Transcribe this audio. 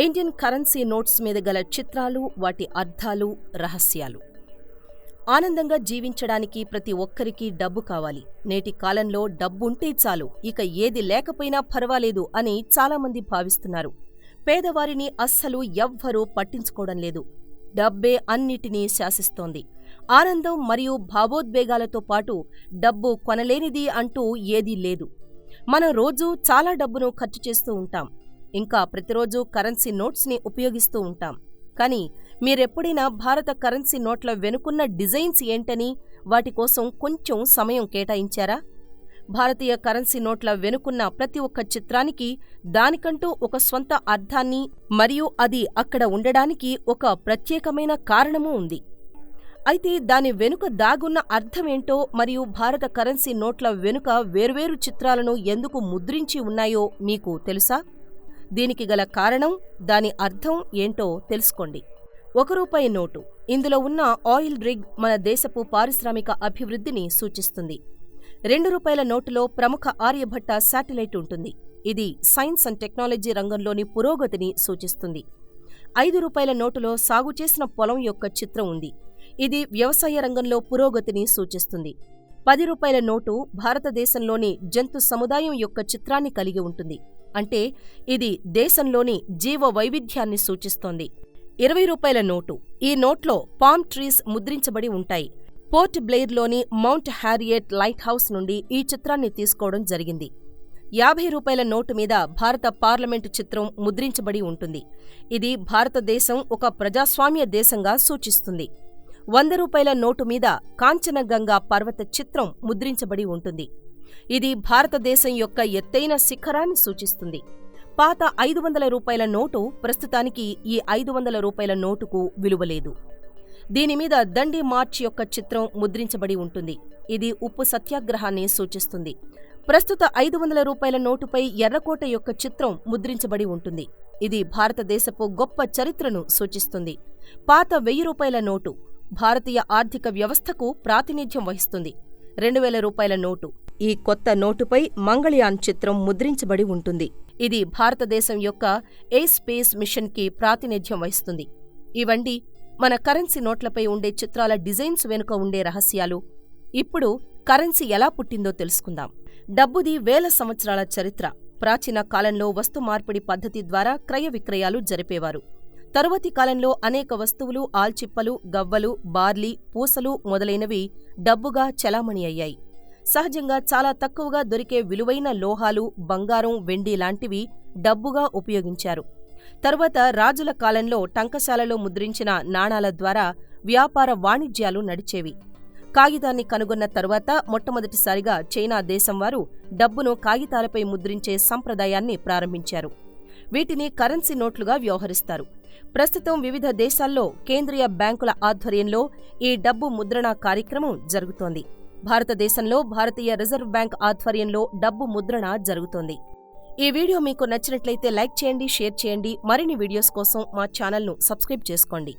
Indian currency notes మీద గల చిత్రాలు వాటి అర్థాలు రహస్యాలు. ఆనందంగా జీవించడానికి ప్రతి ఒక్కరికి డబ్బు కావాలి. నేటి కాలంలో డబ్బుంటే చాలు. ఇక ఏది లేకపోయినా పర్వాలేదు అని చాలామంది భావిస్తున్నారు. పేదవారిని అస్సలు ఎవ్వరూ పట్టించుకోవడం లేదు. డబ్బే అన్నిటినీ శాసిస్తోంది. ఆనందం మరియు భావోద్వేగాలతో పాటు డబ్బు కొనలేనిది అంటూ ఏదీ లేదు. మనం రోజూ చాలా డబ్బును ఖర్చు చేస్తూ ఉంటాం. ఇంకా ప్రతిరోజు కరెన్సీ నోట్స్ని ఉపయోగిస్తూ ఉంటాం. కానీ మీరెప్పుడైనా భారత కరెన్సీ నోట్ల వెనుకున్న డిజైన్స్ ఏంటని వాటి కోసం కొంచెం సమయం కేటాయించారా? భారతీయ కరెన్సీ నోట్ల వెనుకున్న ప్రతి ఒక్క చిత్రానికి దానికంటూ ఒక స్వంత అర్థాన్ని మరియు అది అక్కడ ఉండడానికి ఒక ప్రత్యేకమైన కారణమూ ఉంది. అయితే దాని వెనుక దాగున్న అర్థమేంటో మరియు భారత కరెన్సీ నోట్ల వెనుక వేర్వేరు చిత్రాలను ఎందుకు ముద్రించి ఉన్నాయో మీకు తెలుసా? దీనికి గల కారణం దాని అర్థం ఏంటో తెలుసుకోండి. ఒక రూపాయి నోటు. ఇందులో ఉన్న ఆయిల్ రిగ్ మన దేశపు పారిశ్రామిక అభివృద్ధిని సూచిస్తుంది. రెండు రూపాయల నోటులో ప్రముఖ ఆర్యభట్ట శాటిలైట్ ఉంటుంది. ఇది సైన్స్ అండ్ టెక్నాలజీ రంగంలోని పురోగతిని సూచిస్తుంది. ఐదు రూపాయల నోటులో సాగు చేసిన పొలం యొక్క చిత్రం ఉంది. ఇది వ్యవసాయ రంగంలో పురోగతిని సూచిస్తుంది. పది రూపాయల నోటు భారతదేశంలోని జంతు సముదాయం యొక్క చిత్రాన్ని కలిగి ఉంటుంది. అంటే ఇది దేశంలోని జీవ వైవిధ్యాన్ని సూచిస్తోంది. ఇరవై రూపాయల నోటు. ఈ నోట్లో పామ్ ట్రీస్ ముద్రించబడి ఉంటాయి. పోర్ట్ బ్లెయిర్లోని మౌంట్ హ్యారియట్ లైట్ హౌస్ నుండి ఈ చిత్రాన్ని తీసుకోవడం జరిగింది. యాభై రూపాయల నోటు మీద భారత పార్లమెంటు చిత్రం ముద్రించబడి ఉంటుంది. ఇది భారతదేశం ఒక ప్రజాస్వామ్య దేశంగా సూచిస్తుంది. వంద రూపాయల నోటు మీద కాంచనగంగా పర్వత చిత్రం ముద్రించబడి ఉంటుంది. ఇది భారతదేశం యొక్క ఎత్తైన శిఖరాన్ని సూచిస్తుంది. పాత ఐదు వందల రూపాయల నోటు ప్రస్తుతానికి ఈ ఐదు వందల రూపాయల నోటుకు విలువలేదు. దీనిమీద దండి మార్చ్ యొక్క చిత్రం ముద్రించబడి ఉంటుంది. ఇది ఉప్పు సత్యాగ్రహాన్ని సూచిస్తుంది. ప్రస్తుత ఐదు వందల రూపాయల నోటుపై ఎర్రకోట యొక్క చిత్రం ముద్రించబడి ఉంటుంది. ఇది భారతదేశపు గొప్ప చరిత్రను సూచిస్తుంది. పాత వెయ్యి రూపాయల నోటు భారతీయ ఆర్థిక వ్యవస్థకు ప్రాతినిధ్యం వహిస్తుంది. రెండు వేల రూపాయల నోటు ఈ కొత్త నోటుపై మంగళయాన్ చిత్రం ముద్రించబడి ఉంటుంది. ఇది భారతదేశం యొక్క ఏ స్పేస్ మిషన్కి ప్రాతినిధ్యం వహిస్తుంది. ఇవండి మన కరెన్సీ నోట్లపై ఉండే చిత్రాల డిజైన్స్ వెనుక ఉండే రహస్యాలు ఇప్పుడు కరెన్సీ ఎలా పుట్టిందో తెలుసుకుందాం. డబ్బుది వేల సంవత్సరాల చరిత్ర. ప్రాచీన కాలంలో వస్తు మార్పిడి పద్ధతి ద్వారా క్రయ విక్రయాలు జరిపేవారు. తరువాతి కాలంలో అనేక వస్తువులు ఆల్చిప్పలు గవ్వలు బార్లీ పూసలు మొదలైనవి డబ్బుగా చలామణి అయ్యాయి. సహజంగా చాలా తక్కువగా దొరికే విలువైన లోహాలు బంగారం వెండి లాంటివి డబ్బుగా ఉపయోగించారు. తరువాత రాజుల కాలంలో టంకశాలలో ముద్రించిన నాణాల ద్వారా వ్యాపార వాణిజ్యాలు నడిచేవి. కాగితాన్ని కనుగొన్న తరువాత మొట్టమొదటిసారిగా చైనా దేశం వారు డబ్బును కాగితాలపై ముద్రించే సంప్రదాయాన్ని ప్రారంభించారు. వీటిని కరెన్సీ నోట్లుగా వ్యవహరిస్తారు. ప్రస్తుతం వివిధ దేశాల్లో కేంద్రీయ బ్యాంకుల ఆధ్వర్యంలో ఈ డబ్బు ముద్రణ కార్యక్రమం జరుగుతోంది. భారతదేశంలో భారతీయ రిజర్వ్ బ్యాంక్ ఆధ్వర్యంలో డబ్బు ముద్రణ జరుగుతోంది. ఈ వీడియో మీకు నచ్చినట్లయితే లైక్ చేయండి షేర్ చేయండి. మరిన్ని వీడియోస్ కోసం మా ఛానల్ను సబ్స్క్రైబ్ చేసుకోండి.